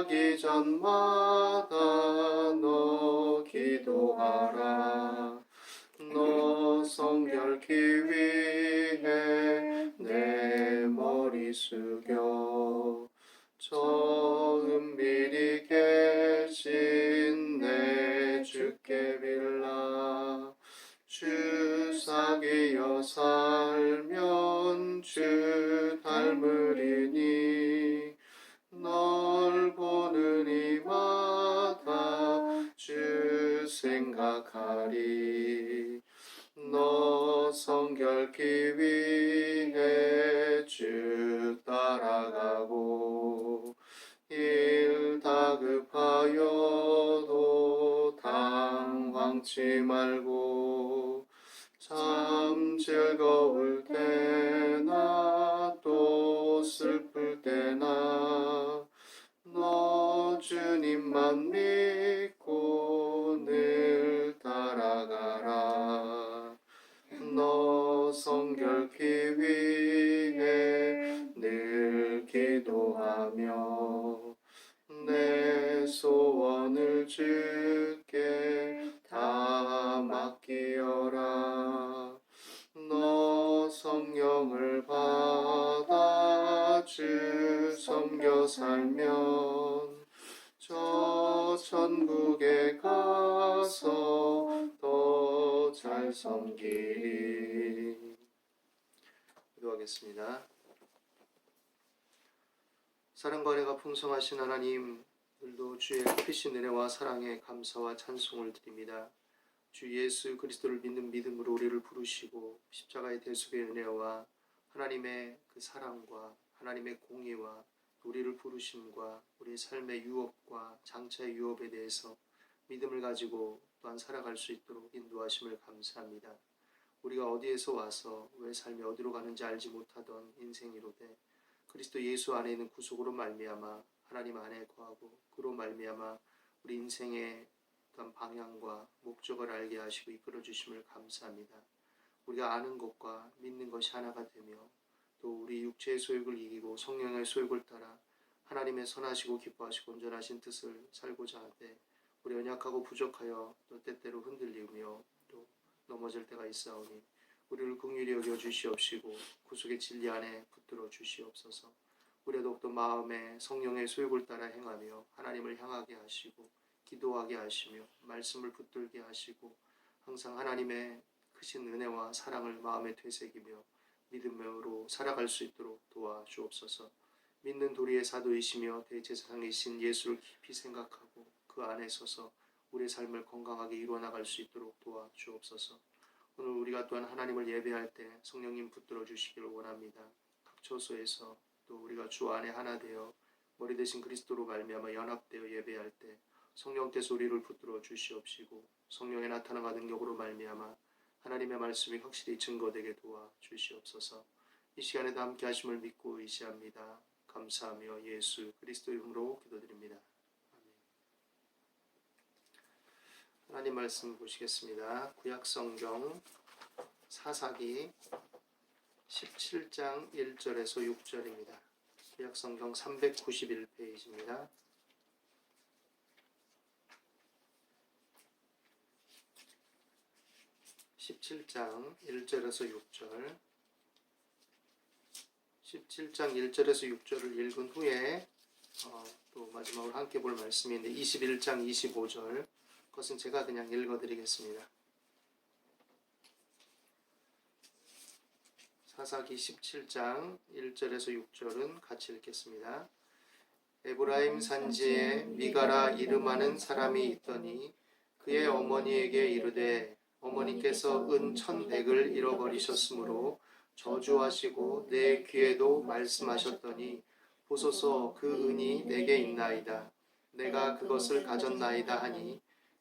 일하기 전마다 너 기도하라 생각하리. 너 성결케 위해 주 따라가고 일 다급하여도 당황치 말고 참 즐거울 때나 또 슬플 때나 너 주님만 성결케 위해 늘 기도하며 내 소원을 주께 다 맡기어라. 너 성령을 받아 주 섬겨 살면 저 천국에 가서 더 잘 섬기리 기도하겠습니다. 사랑과 은혜가 풍성하신 하나님 오늘도 주의 크신 은혜와 사랑에 감사와 찬송을 드립니다. 주 예수 그리스도를 믿는 믿음으로 우리를 부르시고 십자가의 대속의 은혜와 하나님의 그 사랑과 하나님의 공의와 우리를 부르심과 우리의 삶의 유업과 장차의 유업에 대해서 믿음을 가지고 또한 살아갈 수 있도록 인도하심을 감사합니다. 우리가 어디에서 와서 왜 삶이 어디로 가는지 알지 못하던 인생이로되 그리스도 예수 안에 있는 구속으로 말미암아 하나님 안에 거하고 그로 말미암아 우리 인생의 어떤 방향과 목적을 알게 하시고 이끌어 주심을 감사합니다. 우리가 아는 것과 믿는 것이 하나가 되며 또 우리 육체의 소욕을 이기고 성령의 소욕을 따라 하나님의 선하시고 기뻐하시고 온전하신 뜻을 살고자 하되 우리 연약하고 부족하여 또 때때로 흔들리며 또 넘어질 때가 있사오니 우리를 긍휼히 여겨 주시옵시고 구속의 진리 안에 붙들어 주시옵소서. 우리가 더욱더 마음에 성령의 소욕을 따라 행하며 하나님을 향하게 하시고 기도하게 하시며 말씀을 붙들게 하시고 항상 하나님의 크신 은혜와 사랑을 마음에 되새기며 믿음으로 살아갈 수 있도록 도와주옵소서. 믿는 도리의 사도이시며 대제사장이신 예수를 깊이 생각하고 그 안에 서서 우리의 삶을 건강하게 이루어 나갈 수 있도록 도와주옵소서. 오늘 우리가 또한 하나님을 예배할 때 성령님 붙들어 주시기를 원합니다. 각 처소에서 또 우리가 주 안에 하나 되어 머리 대신 그리스도로 말미암아 연합되어 예배할 때 성령께서 우리를 붙들어 주시옵시고 성령의 나타남과 능력으로 말미암아 하나님의 말씀이 확실히 증거되게 도와 주시옵소서. 이 시간에도 함께 하심을 믿고 의지합니다. 감사하며 예수 그리스도 이름으로 기도드립니다. 아멘. 하나님 말씀 보시겠습니다. 구약 성경 사사기 17장 1절에서 6절입니다. 구약 성경 391페이지입니다. (17장 1절에서 6절) 17장 1절에서 6절을 읽은 후에 어, 또 마지막으로 함께 볼 말씀인데 21장 25절 그것은 제가 그냥 읽어드리겠습니다. 사사기 17장 1절에서 6절은 같이 읽겠습니다. 에브라임 산지에 미가라 이름하는 사람이 있더니 그의 어머니에게 이르되 어머니께서 은 천백을 잃어버리셨으므로 저주하시고 내 귀에도 말씀하셨더니 보소서 그 은이 내게 있나이다. 내가 그것을 가졌나이다 하니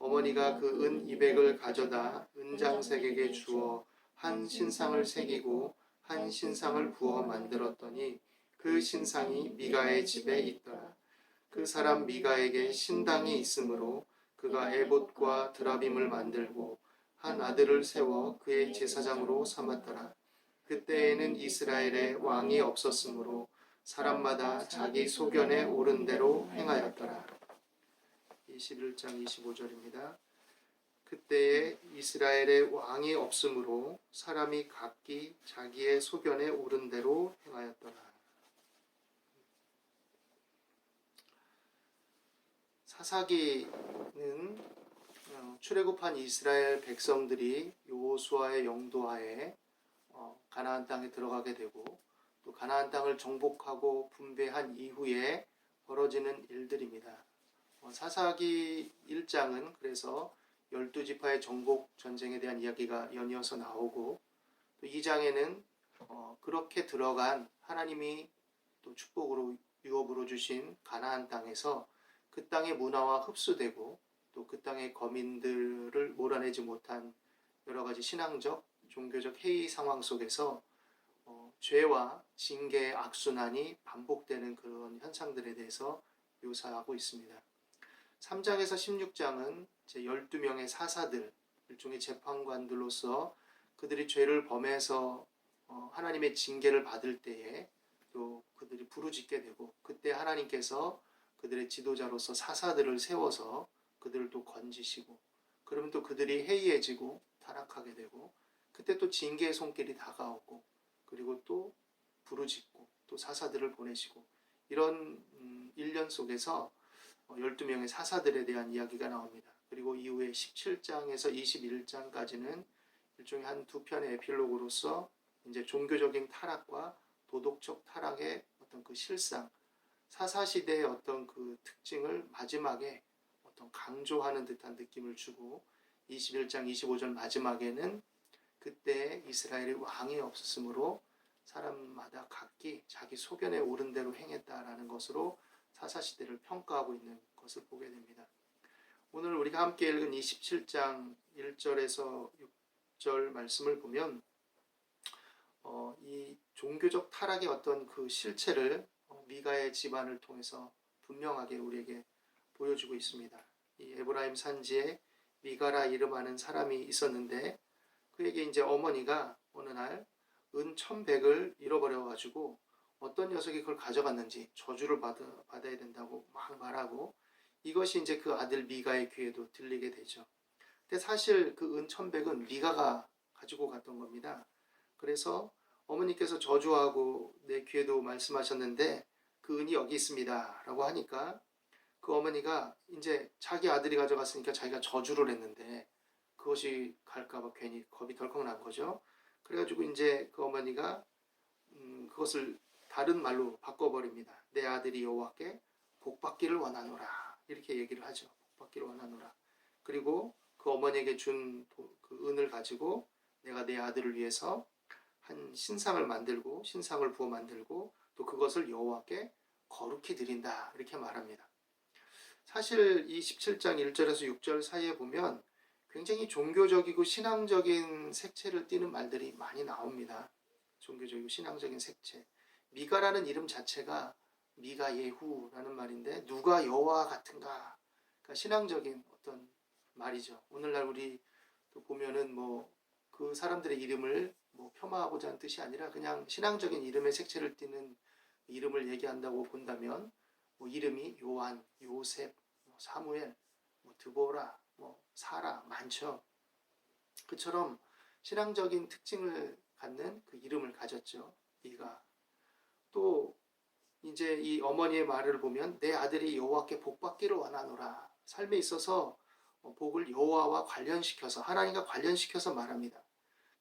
어머니가 그 은 이백을 가져다 은장색에게 주어 한 신상을 새기고 한 신상을 부어 만들었더니 그 신상이 미가의 집에 있더라. 그 사람 미가에게 신당이 있으므로 그가 에봇과 드라빔을 만들고 한 아들을 세워 그의 제사장으로 삼았더라. 그때에는 이스라엘에 왕이 없었으므로 사람마다 자기 소견에 옳은 대로 행하였더라. 21장 25절입니다. 그때에 이스라엘에 왕이 없으므로 사람이 각기 자기의 소견에 옳은 대로 행하였더라. 사사기는 어, 출애굽한 이스라엘 백성들이 요호수아의 영도하에 어, 가나안 땅에 들어가게 되고 또 가나안 땅을 정복하고 분배한 이후에 벌어지는 일들입니다. 어, 사사기 1장은 그래서 열두 지파의 정복 전쟁에 대한 이야기가 연이어서 나오고 또 2장에는 어, 그렇게 들어간 하나님이 또 축복으로 유업으로 주신 가나안 땅에서 그 땅의 문화와 흡수되고 또 그 땅의 거민들을 몰아내지 못한 여러 가지 신앙적, 종교적 해이 상황 속에서 어, 죄와 징계의 악순환이 반복되는 그런 현상들에 대해서 묘사하고 있습니다. 3장에서 16장은 제 12명의 사사들, 일종의 재판관들로서 그들이 죄를 범해서 어, 하나님의 징계를 받을 때에 또 그들이 부르짖게 되고 그때 하나님께서 그들의 지도자로서 사사들을 세워서 그들을 또 건지시고 그러면 또 그들이 해이해지고 타락하게 되고 그때 또 징계의 손길이 다가오고 그리고 또 부르짖고 또 사사들을 보내시고 이런 음, 일년 속에서 12명의 사사들에 대한 이야기가 나옵니다. 그리고 이후에 17장에서 21장까지는 일종의 한 두 편의 에필로그로서 이제 종교적인 타락과 도덕적 타락의 어떤 그 실상, 사사시대의 어떤 그 특징을 마지막에 어떤 강조하는 듯한 느낌을 주고 21장 25절 마지막에는 그때 이스라엘이 왕이 없었으므로 사람마다 각기 자기 소견에 옳은 대로 행했다라는 것으로 사사 시대를 평가하고 있는 것을 보게 됩니다. 오늘 우리가 함께 읽은 27장 1절에서 6절 말씀을 보면 어, 이 종교적 타락의 어떤 그 실체를 어, 미가의 집안을 통해서 분명하게 우리에게 보여주고 있습니다. 이 에브라임 산지에 미가라 이름하는 사람이 있었는데 그에게 이제 어머니가 어느 날 은 천백을 잃어버려 가지고 어떤 녀석이 그걸 가져갔는지 저주를 받아, 받아야 된다고 막 말하고 이것이 이제 그 아들 미가의 귀에도 들리게 되죠. 근데 사실 그 은천백은 미가가 가지고 갔던 겁니다. 그래서 어머니께서 저주하고 내 귀에도 말씀하셨는데 그 은이 여기 있습니다. 라고 하니까 그 어머니가 이제 자기 아들이 가져갔으니까 자기가 저주를 했는데 그것이 갈까봐 괜히 겁이 덜컥 난 거죠. 그래가지고 이제 그 어머니가 음, 그것을 다른 말로 바꿔버립니다. 내 아들이 여호와께 복받기를 원하노라 이렇게 얘기를 하죠. 복받기를 원하노라. 그리고 그 어머니에게 준 그 은을 가지고 내가 내 아들을 위해서 한 신상을 만들고 신상을 부어 만들고 또 그것을 여호와께 거룩히 드린다 이렇게 말합니다. 사실 이 17장 1절에서 6절 사이에 보면 굉장히 종교적이고 신앙적인 색채를 띠는 말들이 많이 나옵니다. 종교적이고 신앙적인 색채. 미가라는 이름 자체가 미가 예후라는 말인데 누가 여호와 같은가? 그러니까 신앙적인 어떤 말이죠. 오늘날 우리 또 보면은 뭐 그 사람들의 이름을 뭐 폄하하고자 하는 뜻이 아니라 그냥 신앙적인 이름의 색채를 띠는 이름을 얘기한다고 본다면 뭐 이름이 요한, 요셉, 뭐 사무엘, 뭐 드보라, 뭐 사라 많죠. 그처럼 신앙적인 특징을 갖는 그 이름을 가졌죠. 이가 또 이제 이 어머니의 말을 보면 내 아들이 여호와께 복받기를 원하노라. 삶에 있어서 어, 복을 여호와와 관련시켜서 하나님과 관련시켜서 말합니다.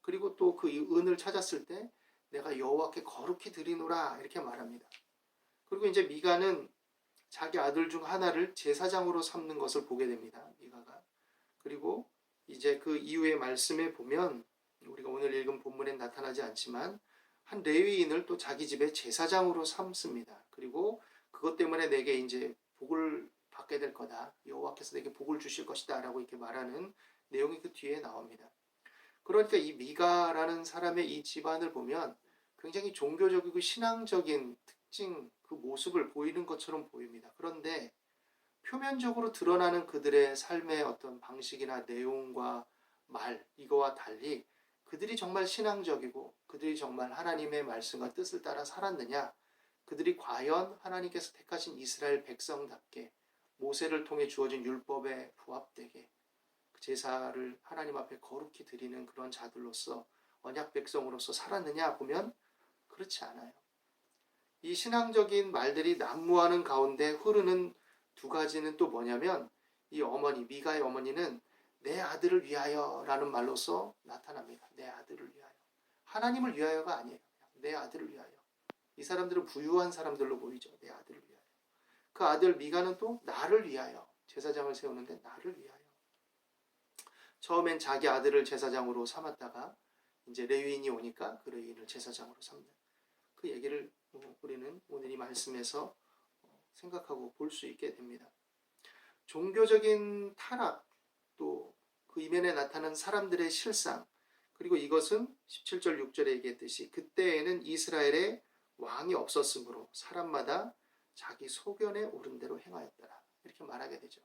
그리고 또 그 은을 찾았을 때 내가 여호와께 거룩히 드리노라 이렇게 말합니다. 그리고 이제 미가는 자기 아들 중 하나를 제사장으로 삼는 것을 보게 됩니다. 미가가. 그리고 이제 그 이후의 말씀에 보면 우리가 오늘 읽은 본문엔 나타나지 않지만 한 레위인을 또 자기 집의 제사장으로 삼습니다. 그리고 그것 때문에 내게 이제 복을 받게 될 거다. 여호와께서 내게 복을 주실 것이다라고 이렇게 말하는 내용이 그 뒤에 나옵니다. 그러니까 이 미가라는 사람의 이 집안을 보면 굉장히 종교적이고 신앙적인 특징 그 모습을 보이는 것처럼 보입니다. 그런데 표면적으로 드러나는 그들의 삶의 어떤 방식이나 내용과 말 이거와 달리 그들이 정말 신앙적이고 그들이 정말 하나님의 말씀과 뜻을 따라 살았느냐 그들이 과연 하나님께서 택하신 이스라엘 백성답게 모세를 통해 주어진 율법에 부합되게 그 제사를 하나님 앞에 거룩히 드리는 그런 자들로서 언약 백성으로서 살았느냐 보면 그렇지 않아요. 이 신앙적인 말들이 난무하는 가운데 흐르는 두 가지는 또 뭐냐면 이 어머니 미가의 어머니는 내 아들을 위하여라는 말로서 나타납니다. 내 아들을 위하여. 하나님을 위하여가 아니에요. 내 아들을 위하여. 이 사람들은 부유한 사람들로 보이죠. 내 아들을 위하여. 그 아들 미가는 또 나를 위하여 제사장을 세우는데 나를 위하여. 처음엔 자기 아들을 제사장으로 삼았다가 이제 레위인이 오니까 그 레위인을 제사장으로 삼는 그 얘기를 우리는 오늘 이 말씀에서 생각하고 볼 수 있게 됩니다. 종교적인 타락 또 그 이면에 나타난 사람들의 실상 그리고 이것은 17절 6절에 얘기했듯이 그때에는 이스라엘에 왕이 없었으므로 사람마다 자기 소견에 오른 대로 행하였더라 이렇게 말하게 되죠.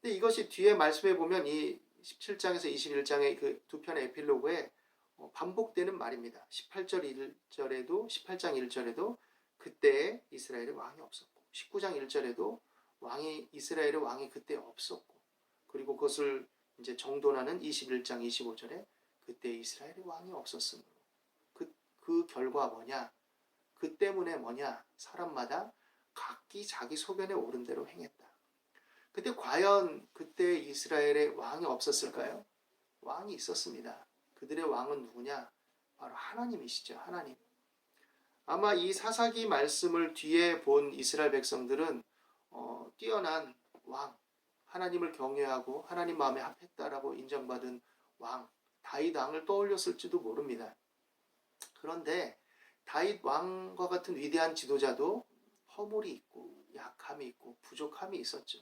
근데 이것이 뒤에 말씀해 보면 이 17장에서 21장의 그 두 편의 에필로그에 어, 반복되는 말입니다. 18절 1절에도 18장 1절에도 그때 이스라엘에 왕이 없었고 19장 1절에도 왕이 이스라엘의 왕이 그때 없었고 그리고 그것을 이제 정돈하는 21장 25절에 그때 이스라엘의 왕이 없었으므로 그, 그 결과 뭐냐? 그 때문에 뭐냐? 사람마다 각기 자기 소견에 오른 대로 행했다. 근데 과연 그때 이스라엘의 왕이 없었을까요? 왕이 있었습니다. 그들의 왕은 누구냐? 바로 하나님이시죠. 하나님. 아마 이 사사기 말씀을 뒤에 본 이스라엘 백성들은 어, 뛰어난 왕, 하나님을 경외하고 하나님 마음에 합했다라고 인정받은 왕 다윗 왕을 떠올렸을지도 모릅니다. 그런데 다윗 왕과 같은 위대한 지도자도 허물이 있고 약함이 있고 부족함이 있었죠.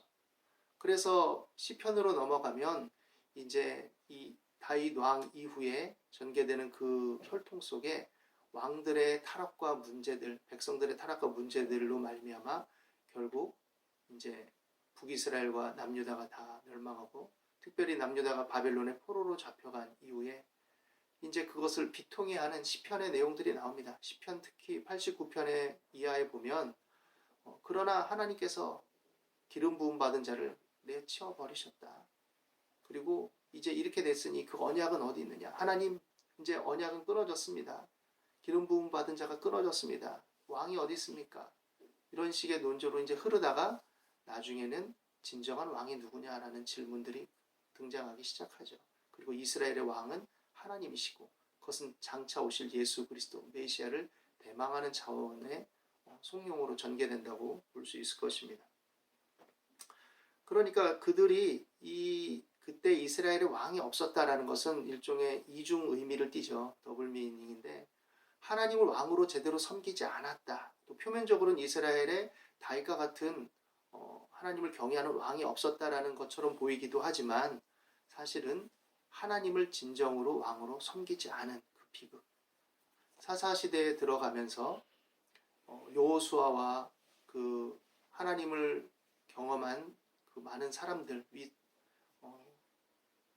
그래서 시편으로 넘어가면 이제 이 다윗 왕 이후에 전개되는 그 혈통 속에 왕들의 타락과 문제들, 백성들의 타락과 문제들로 말미암아 결국 이제 북이스라엘과 남유다가 다 멸망하고 특별히 남유다가 바벨론의 포로로 잡혀간 이후에 이제 그것을 비통해 하는 시편의 내용들이 나옵니다. 시편 특히 89편의 이하에 보면 어, 그러나 하나님께서 기름 부음 받은 자를 내치워 버리셨다. 그리고 이제 이렇게 됐으니 그 언약은 어디 있느냐? 하나님 이제 언약은 끊어졌습니다. 기름 부음 받은 자가 끊어졌습니다. 왕이 어디 있습니까? 이런 식의 논조로 이제 흐르다가 나중에는 진정한 왕이 누구냐라는 질문들이 등장하기 시작하죠. 그리고 이스라엘의 왕은 하나님이시고 그것은 장차 오실 예수 그리스도 메시아를 대망하는 자원의 어, 성령으로 전개된다고 볼 수 있을 것입니다. 그러니까 그들이 이 그때 이스라엘에 왕이 없었다라는 것은 일종의 이중 의미를 띠죠. 더블 미닝인데 하나님을 왕으로 제대로 섬기지 않았다. 또 표면적으로는 이스라엘에 다윗과 같은 어, 하나님을 경외하는 왕이 없었다라는 것처럼 보이기도 하지만 사실은 하나님을 진정으로 왕으로 섬기지 않은 그 비극. 사사 시대에 들어가면서 어, 여호수아와 그 하나님을 경험한 그 많은 사람들 위 어,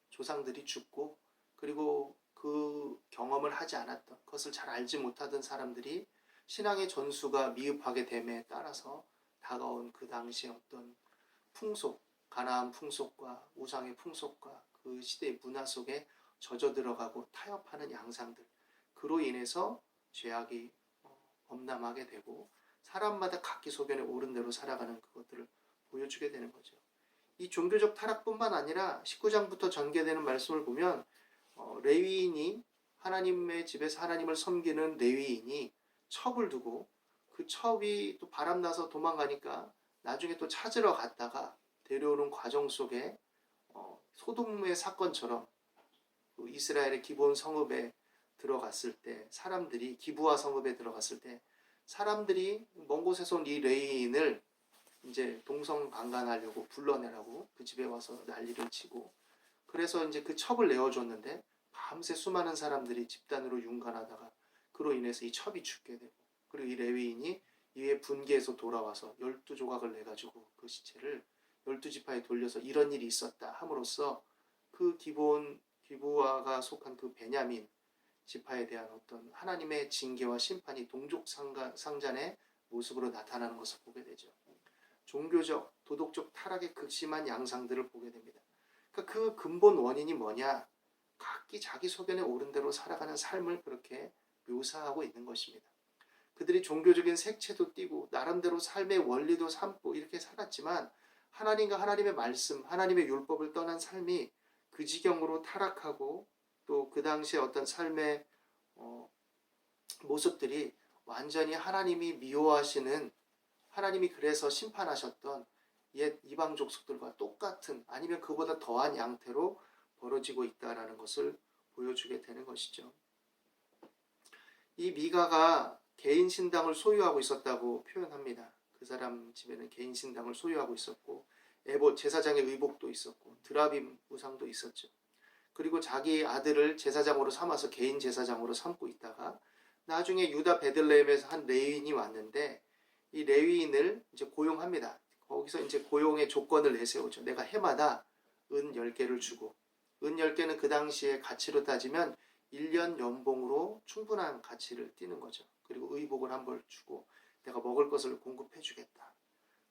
조상들이 죽고 그리고 그 경험을 하지 않았던 그것을 잘 알지 못하던 사람들이 신앙의 전수가 미흡하게 됨에 따라서 다가온 그 당시의 어떤 풍속, 가나안 풍속과 우상의 풍속과 그 시대의 문화 속에 젖어 들어가고 타협하는 양상들 그로 인해서 죄악이 어, 범람하게 되고 사람마다 각기 소견에 옳은 대로 살아가는 그것들을 보여주게 되는 거죠. 이 종교적 타락뿐만 아니라 19장부터 전개되는 말씀을 보면 어, 레위인이 하나님의 집에서 하나님을 섬기는 레위인이 첩을 두고 그 첩이 또 바람나서 도망가니까 나중에 또 찾으러 갔다가 데려오는 과정 속에 어, 소돔의 사건처럼 그 이스라엘의 기본 성읍에 들어갔을 때 사람들이 기부와 성읍에 들어갔을 때 사람들이 먼 곳에서 온 이 레인을 이제 동성 강간하려고 불러내라고 그 집에 와서 난리를 치고 그래서 이제 그 첩을 내어줬는데 밤새 수많은 사람들이 집단으로 윤관하다가 그로 인해서 이 첩이 죽게 되고 그리고 이 레위인이 이에 분개해서 돌아와서 열두 조각을 내 가지고 그 시체를 열두 지파에 돌려서 이런 일이 있었다 함으로써 그 기본 기부아가 속한 그 베냐민 지파에 대한 어떤 하나님의 징계와 심판이 동족 상가, 상잔의 모습으로 나타나는 것을 보게 되죠. 종교적, 도덕적 타락의 극심한 양상들을 보게 됩니다. 그러니까 그 근본 원인이 뭐냐? 각기 자기 소견에 옳은 대로 살아가는 삶을 그렇게 묘사하고 있는 것입니다. 그들이 종교적인 색채도 띠고 나름대로 삶의 원리도 삼고 이렇게 살았지만 하나님과 하나님의 말씀, 하나님의 율법을 떠난 삶이 그 지경으로 타락하고 또 그 당시에 어떤 삶의 어, 모습들이 완전히 하나님이 미워하시는 하나님이 그래서 심판하셨던 옛 이방 족속들과 똑같은 아니면 그보다 더한 양태로 벌어지고 있다라는 것을 보여주게 되는 것이죠. 이 미가가 개인 신당을 소유하고 있었다고 표현합니다. 그 사람 집에는 개인 신당을 소유하고 있었고 에봇 제사장의 의복도 있었고 드라빔 우상도 있었죠. 그리고 자기 아들을 제사장으로 삼아서 개인 제사장으로 삼고 있다가 나중에 유다 베들레헴에서 한 레위인이 왔는데 이 레위인을 이제 고용합니다. 거기서 이제 고용의 조건을 내세우죠. 내가 해마다 은 10개를 주고 은 10개는 그 당시에 가치로 따지면 1년 연봉으로 충분한 가치를 띠는 거죠. 그리고 의복을 한 벌 주고 내가 먹을 것을 공급해 주겠다.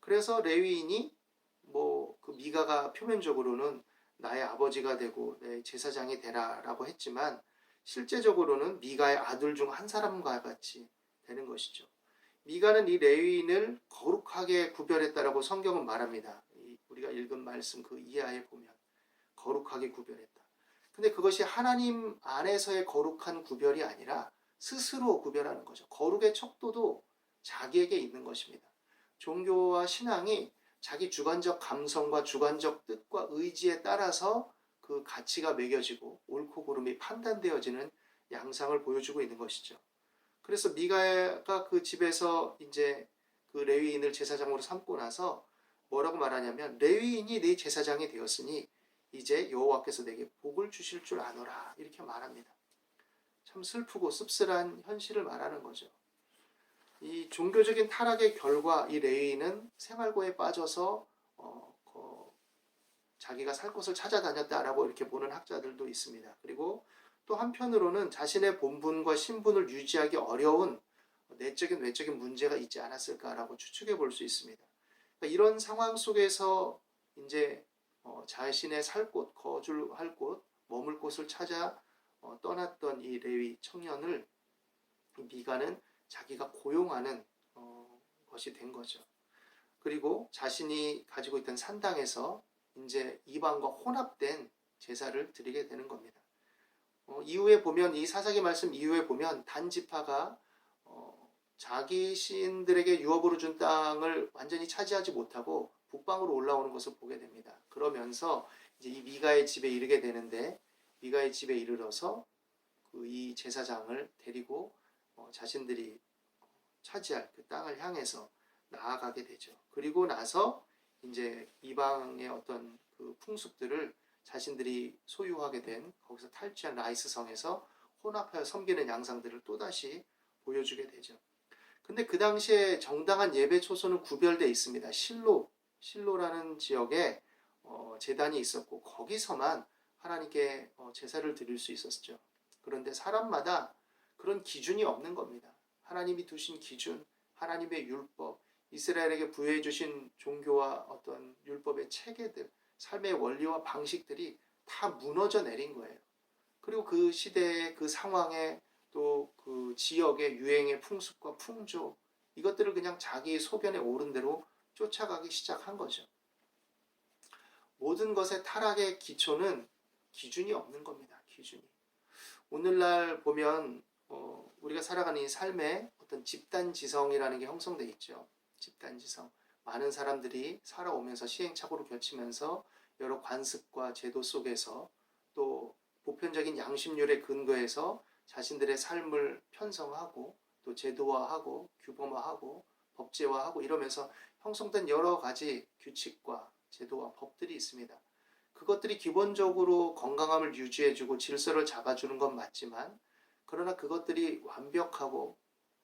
그래서 레위인이 뭐 그 미가가 표면적으로는 나의 아버지가 되고 내 제사장이 되라라고 했지만 실제적으로는 미가의 아들 중 한 사람과 같이 되는 것이죠. 미가는 이 레위인을 거룩하게 구별했다라고 성경은 말합니다. 우리가 읽은 말씀 그 이하에 보면 거룩하게 구별했다. 근데 그것이 하나님 안에서의 거룩한 구별이 아니라 스스로 구별하는 거죠. 거룩의 척도도 자기에게 있는 것입니다. 종교와 신앙이 자기 주관적 감성과 주관적 뜻과 의지에 따라서 그 가치가 매겨지고 옳고 그름이 판단되어지는 양상을 보여주고 있는 것이죠. 그래서 미가가 그 집에서 이제 그 레위인을 제사장으로 삼고 나서 뭐라고 말하냐면 레위인이 내 제사장이 되었으니 이제 여호와께서 내게 복을 주실 줄 아노라 이렇게 말합니다. 참 슬프고 씁쓸한 현실을 말하는 거죠. 이 종교적인 타락의 결과 이 레위인은 생활고에 빠져서 어, 어, 자기가 살 곳을 찾아다녔다라고 이렇게 보는 학자들도 있습니다. 그리고 또 한편으로는 자신의 본분과 신분을 유지하기 어려운 내적인 외적인 문제가 있지 않았을까라고 추측해 볼 수 있습니다. 그러니까 이런 상황 속에서 이제 어, 자신의 살 곳, 거주할 곳, 머물 곳을 찾아 어, 떠났던 이 레위 청년을 미가는 자기가 고용하는 어, 것이 된 거죠. 그리고 자신이 가지고 있던 산당에서 이제 이방과 혼합된 제사를 드리게 되는 겁니다. 어, 이후에 보면 이 사사기 말씀 이후에 보면 단지파가 어, 자기 시인들에게 유업으로 준 땅을 완전히 차지하지 못하고 북방으로 올라오는 것을 보게 됩니다. 그러면서 이제 이 미가의 집에 이르게 되는데 미가의 집에 이르러서 그 이 제사장을 데리고 어, 자신들이 차지할 그 땅을 향해서 나아가게 되죠. 그리고 나서 이제 이방의 어떤 그 풍습들을 자신들이 소유하게 된 거기서 탈취한 라이스 성에서 혼합하여 섬기는 양상들을 또다시 보여주게 되죠. 근데 그 당시에 정당한 예배 초소는 구별되어 있습니다. 실로, 실로라는 지역에 어, 재단이 있었고 거기서만 하나님께 어, 제사를 드릴 수 있었죠. 그런데 사람마다 그런 기준이 없는 겁니다. 하나님이 두신 기준, 하나님의 율법, 이스라엘에게 부여해 주신 종교와 어떤 율법의 체계들, 삶의 원리와 방식들이 다 무너져 내린 거예요. 그리고 그 시대의 그 상황에 또 그 지역의 유행의 풍습과 풍조 이것들을 그냥 자기 소견에 오른 대로 쫓아가기 시작한 거죠. 모든 것의 타락의 기초는 기준이 없는 겁니다. 기준이. 오늘날 보면 어, 우리가 살아가는 이 삶에 어떤 집단 지성이라는 게 형성돼 있죠. 집단 지성. 많은 사람들이 살아오면서 시행착오를 겪으면서 여러 관습과 제도 속에서 또 보편적인 양심률에 근거해서 자신들의 삶을 편성하고 또 제도화하고 규범화하고 법제화하고 이러면서 형성된 여러 가지 규칙과 제도와 법들이 있습니다. 그것들이 기본적으로 건강함을 유지해주고 질서를 잡아주는 건 맞지만 그러나 그것들이 완벽하고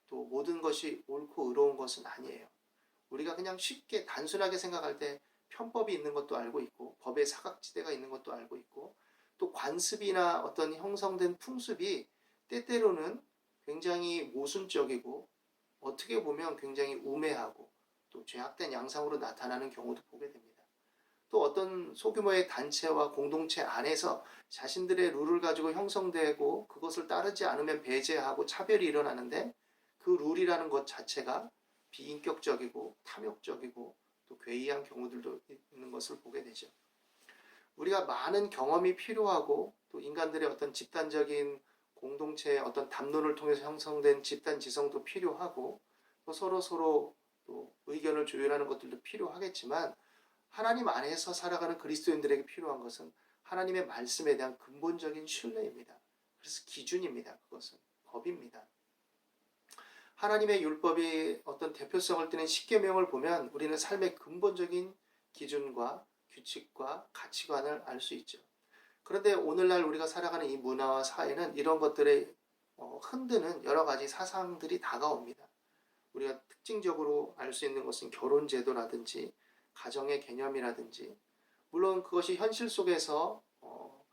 또 모든 것이 옳고 의로운 것은 아니에요. 우리가 그냥 쉽게 단순하게 생각할 때 편법이 있는 것도 알고 있고 법의 사각지대가 있는 것도 알고 있고 또 관습이나 어떤 형성된 풍습이 때때로는 굉장히 모순적이고 어떻게 보면 굉장히 우매하고 또 죄악된 양상으로 나타나는 경우도 보게 됩니다. 또 어떤 소규모의 단체와 공동체 안에서 자신들의 룰을 가지고 형성되고 그것을 따르지 않으면 배제하고 차별이 일어나는데 그 룰이라는 것 자체가 비인격적이고 탐욕적이고 또 괴이한 경우들도 있는 것을 보게 되죠. 우리가 많은 경험이 필요하고 또 인간들의 어떤 집단적인 공동체의 어떤 담론을 통해서 형성된 집단 지성도 필요하고 또 서로 서로 또 의견을 조율하는 것들도 필요하겠지만 하나님 안에서 살아가는 그리스도인들에게 필요한 것은 하나님의 말씀에 대한 근본적인 신뢰입니다. 그래서 기준입니다. 그것은 법입니다. 하나님의 율법이 어떤 대표성을 띠는 십계명을 보면 우리는 삶의 근본적인 기준과 규칙과 가치관을 알 수 있죠. 그런데 오늘날 우리가 살아가는 이 문화와 사회는 이런 것들에 어, 흔드는 여러 가지 사상들이 다가옵니다. 우리가 특징적으로 알 수 있는 것은 결혼 제도라든지 가정의 개념이라든지 물론 그것이 현실 속에서 어,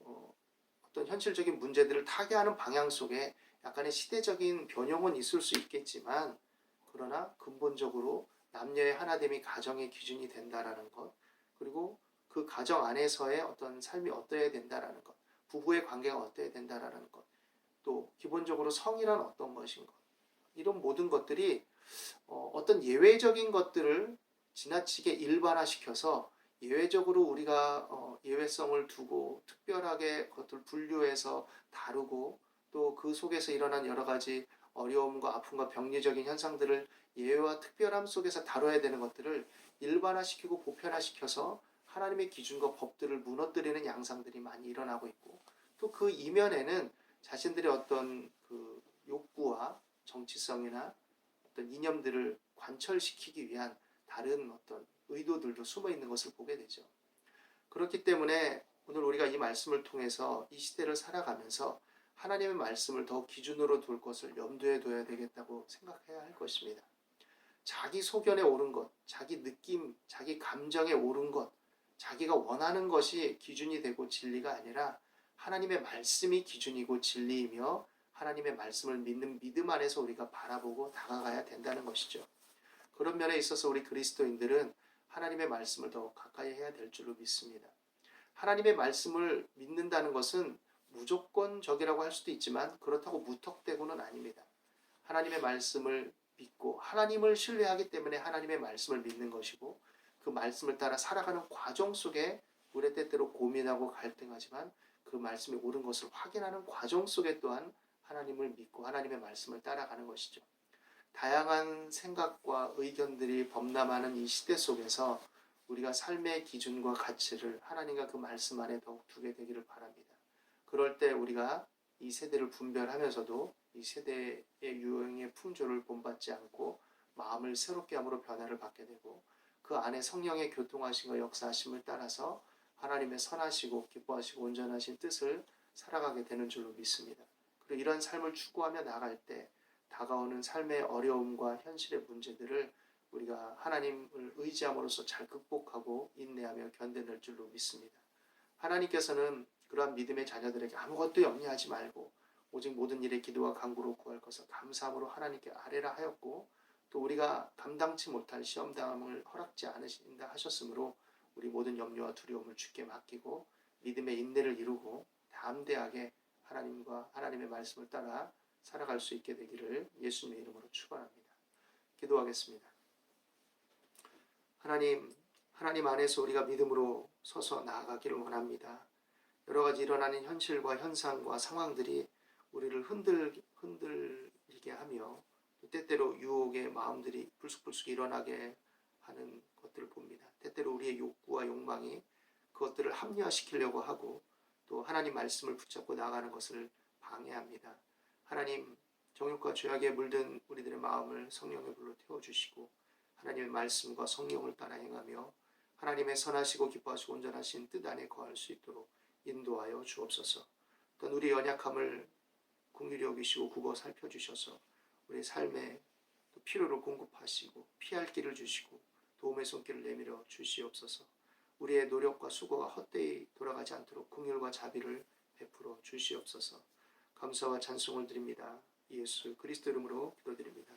어, 어 떤 현실적인 문제들을 타개하는 방향 속에 약간의 시대적인 변형은 있을 수 있겠지만 그러나 근본적으로 남녀의 하나됨이 가정의 기준이 된다라는 것 그리고 그 가정 안에서의 어떤 삶이 어떠해야 된다라는 것 부부의 관계가 어떠해야 된다라는 것 또 기본적으로 성이란 어떤 것인 것 이런 모든 것들이 어, 어떤 예외적인 것들을 지나치게 일반화시켜서 예외적으로 우리가 어, 예외성을 두고 특별하게 그것을 분류해서 다루고 또 그 속에서 일어난 여러 가지 어려움과 아픔과 병리적인 현상들을 예외와 특별함 속에서 다뤄야 되는 것들을 일반화시키고 보편화시켜서 하나님의 기준과 법들을 무너뜨리는 양상들이 많이 일어나고 있고 또 그 이면에는 자신들의 어떤 그 욕구와 정치성이나 어떤 이념들을 관철시키기 위한 다른 어떤 의도들도 숨어 있는 것을 보게 되죠. 그렇기 때문에 오늘 우리가 이 말씀을 통해서 이 시대를 살아가면서 하나님의 말씀을 더 기준으로 둘 것을 염두에 둬야 되겠다고 생각해야 할 것입니다. 자기 소견에 옳은 것, 자기 느낌, 자기 감정에 옳은 것, 자기가 원하는 것이 기준이 되고 진리가 아니라 하나님의 말씀이 기준이고 진리이며 하나님의 말씀을 믿는 믿음 안에서 우리가 바라보고 다가가야 된다는 것이죠. 그런 면에 있어서 우리 그리스도인들은 하나님의 말씀을 더 가까이 해야 될 줄로 믿습니다. 하나님의 말씀을 믿는다는 것은 무조건적이라고 할 수도 있지만 그렇다고 무턱대고는 아닙니다. 하나님의 말씀을 믿고 하나님을 신뢰하기 때문에 하나님의 말씀을 믿는 것이고 그 말씀을 따라 살아가는 과정 속에 우리 때때로 고민하고 갈등하지만 그 말씀이 옳은 것을 확인하는 과정 속에 또한 하나님을 믿고 하나님의 말씀을 따라가는 것이죠. 다양한 생각과 의견들이 범람하는 이 시대 속에서 우리가 삶의 기준과 가치를 하나님과 그 말씀 안에 더욱 두게 되기를 바랍니다. 그럴 때 우리가 이 세대를 분별하면서도 이 세대의 유행의 풍조를 본받지 않고 마음을 새롭게 함으로 변화를 받게 되고 그 안에 성령의 교통하심과 역사하심을 따라서 하나님의 선하시고 기뻐하시고 온전하신 뜻을 살아가게 되는 줄로 믿습니다. 그리고 이런 삶을 추구하며 나갈 때 다가오는 삶의 어려움과 현실의 문제들을 우리가 하나님을 의지함으로써 잘 극복하고 인내하며 견뎌낼 줄로 믿습니다. 하나님께서는 그러한 믿음의 자녀들에게 아무것도 염려하지 말고 오직 모든 일에 기도와 간구로 구할 것을 감사함으로 하나님께 아뢰라 하였고 또 우리가 감당치 못할 시험 당함을 허락지 않으신다 하셨으므로 우리 모든 염려와 두려움을 주께 맡기고 믿음의 인내를 이루고 담대하게 하나님과 하나님의 말씀을 따라 살아갈 수 있게 되기를 예수님의 이름으로 축원합니다. 기도하겠습니다. 하나님, 하나님 안에서 우리가 믿음으로 서서 나아가기를 원합니다. 여러 가지 일어나는 현실과 현상과 상황들이 우리를 흔들 또 때때로 유혹의 마음들이 불쑥불쑥 일어나게 하는 것들을 봅니다. 때때로 우리의 욕구와 욕망이 그것들을 합리화시키려고 하고 또 하나님 말씀을 붙잡고 나가는 것을 방해합니다. 하나님 정욕과 죄악에 물든 우리들의 마음을 성령의 불로 태워주시고 하나님의 말씀과 성령을 따라 행하며 하나님의 선하시고 기뻐하시고 온전하신 뜻 안에 거할 수 있도록 인도하여 주옵소서. 또한 우리 연약함을 궁휼히 여기시고 굽어 살펴주셔서 우리 삶에 또 필요를 공급하시고 피할 길을 주시고 도움의 손길을 내밀어 주시옵소서. 우리의 노력과 수고가 헛되이 돌아가지 않도록 긍휼과 자비를 베풀어 주시옵소서. 감사와 찬송을 드립니다. 예수 그리스도 이름으로 기도드립니다.